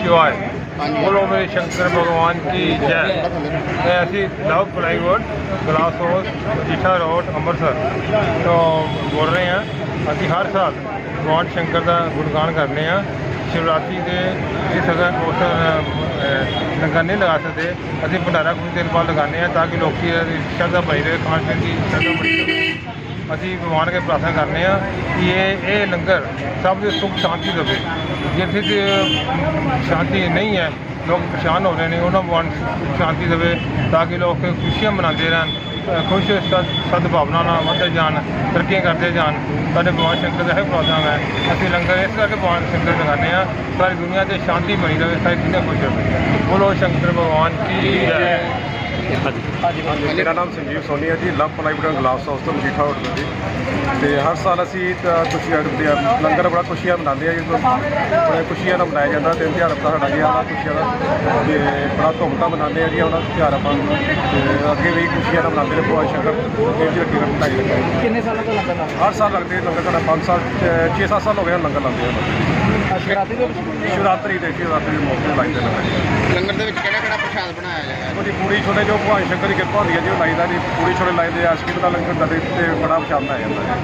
शिवाय बोलो मेरे शंकर भगवान की जय मैं ਅਸੀਂ love plywood glass house Jitha road Amritsar ਤੋਂ ਬੋਲ ਰਹੇ ਹਾਂ ਅਸੀਂ ਹਰ ਸਾਲ ਭਗਵਾਨ ਸ਼ੰਕਰ ਦਾ ਗੁਣਗਾਨ ਕਰਦੇ ਹਾਂ ਸ਼ਿਵਰਾਤਰੀ ਦੇ ਇਸ ਅਗਰ ਉਸ ਅਹ, ਲੰਗਰ ਨਹੀਂ ਲਗਾ ਸਕਦੇ। ਅਸੀਂ ਭੰਡਾਰਾ ਕੁਝ ਦਿਨ ਬਾਅਦ ਲਗਾਉਂਦੇ ਹਾਂ ਤਾਂ ਕਿ ਲੋਕੀ ਸ਼ਰਧਾ ਪਾਈ ਰਹੇ, ਖਾਣ ਪੀਣ ਦੀ ਸ਼ਰਧਾ ਬਣੀ ਰਹੇ। ਅਸੀਂ ਭਗਵਾਨ ਅੱਗੇ ਪ੍ਰਾਰਥਨਾ ਕਰਨੇ ਆ ਕਿ ਇਹ ਇਹ ਲੰਗਰ ਸਭ ਦੇ ਸੁਖ, ਸ਼ਾਂਤੀ ਦੇਵੇ। ਜੇ ਤੇ ਸ਼ਾਂਤੀ ਨਹੀਂ ਹੈ ਲੋਕ ਪਰੇਸ਼ਾਨ ਹੋ ਰਹੇ ਨੇ, ਉਹਨਾਂ ਨੂੰ ਭਗਵਾਨ ਸ਼ਾਂਤੀ ਦੇਵੇ ਤਾਂ ਕਿ ਲੋਕ ਖੁਸ਼ੀਆਂ ਮਨਾਉਂਦੇ ਰਹਿਣ ਖੁਸ਼ ਸਦ ਸਦਭਾਵਨਾ ਨਾਲ ਵਧਦੇ ਜਾਣ, ਤਰੱਕੀਆਂ ਕਰਦੇ ਜਾਣ। ਸਾਡੇ ਭਗਵਾਨ ਸ਼ੰਕਰ ਦਾ ਇਹ ਪ੍ਰੋਗਰਾਮ ਹੈ। ਅਸੀਂ ਲੰਗਰ ਇਸ ਕਰਕੇ ਭਗਵਾਨ ਸ਼ੰਕਰ ਲਗਾਉਂਦੇ ਆ ਸਾਰੀ ਦੁਨੀਆ ਤੇ ਸ਼ਾਂਤੀ ਬਣੀ ਰਹੇ, ਸਾਰੀ ਦੁਨੀਆ ਖੁਸ਼ ਰਹੇ ਬੋਲੋ ਸ਼ੰਕਰ ਭਗਵਾਨ ਕੀ ਜੈ। ਹਾਂਜੀ। ਮੇਰਾ ਨਾਮ ਸੰਜੀਵ ਸੋਨੀ ਹੈ ਜੀ ਲਵ ਪਲਾਈਵੁੱਡ ਗਲਾਸ ਹਾਊਸ ਤੋਂ ਮਜੀਠਾ ਰੋਡ ਤੋਂ ਜੀ। ਤੇ ਹਰ ਸਾਲ ਅਸੀਂ ਦੇ ਲੰਗਰ ਬੜਾ ਖੁਸ਼ੀਆਂ ਮਨਾਉਂਦੇ ਆ ਜੀ। ਬੜੇ ਖੁਸ਼ੀਆਂ ਨਾਲ ਮਨਾਇਆ ਜਾਂਦਾ ਤਿੰਨ ਤਿਉਹਾਰ ਆਪਣਾ ਸਾਡਾ ਗਿਆ ਵਾ ਖੁਸ਼ੀਆਂ ਦਾ ਤੇ ਬੜਾ ਧੂਮਧਾਮ ਮਨਾਉਂਦੇ ਆ ਜੀ ਉਹਨਾਂ ਤਿਉਹਾਰ ਆਪਾਂ। ਤੇ ਅੱਗੇ ਵੀ ਖੁਸ਼ੀਆਂ ਨਾਲ ਮਨਾਉਂਦੇ ਨੇ ਭਗਵਾਨ ਸ਼ੰਕਰ ਦੇਵ ਜੀ ਰੱਖੀ ਰੱਖਾਈ ਰੱਖੇ ਕਿੰਨੇ ਸਾਲਾਂ ਤੋਂ ਲੰਗਰ ਲਾਉਂਦੇ? ਹਰ ਸਾਲ ਲੱਗਦੇ ਲੰਗਰ ਸਾਡਾ 5 ਸਾਲ 6-7 ਸਾਲ ਹੋ ਗਏ ਲੰਗਰ ਲਾਉਂਦੇ ਆ। ਸ਼ਰਾਬੀ ਦੇ ਸ਼ਿਵਰਾਤਰੀ ਦੇ ਸ਼ਿਵਰਾਤਰੀ ਦੇ ਮੌਕੇ ਲਾਈਦੇ ਲੰਗਰ ਪ੍ਰਸ਼ਾਦ ਬਣਾਇਆ ਜਾਏਗਾ ਉਹਦੀ ਪੂਰੀ ਛੋਟੇ ਜੋ ਭਗਵਾਨ ਸ਼ੰਕਰ ਦੀ ਕਿਰਪਾ ਹੁੰਦੀ ਹੈ ਜੀ, ਉਹ ਲਾਈਦਾ ਜੀ ਪੂਰੀ ਛੋਟੇ ਲਾਈਦੇ ਆ ਅਸਕੀ ਦਾ ਲੰਗਰ ਦਾ ਤੇ ਬੜਾ ਪਛਾਣ ਆ ਜਾਂਦਾ ਜੀ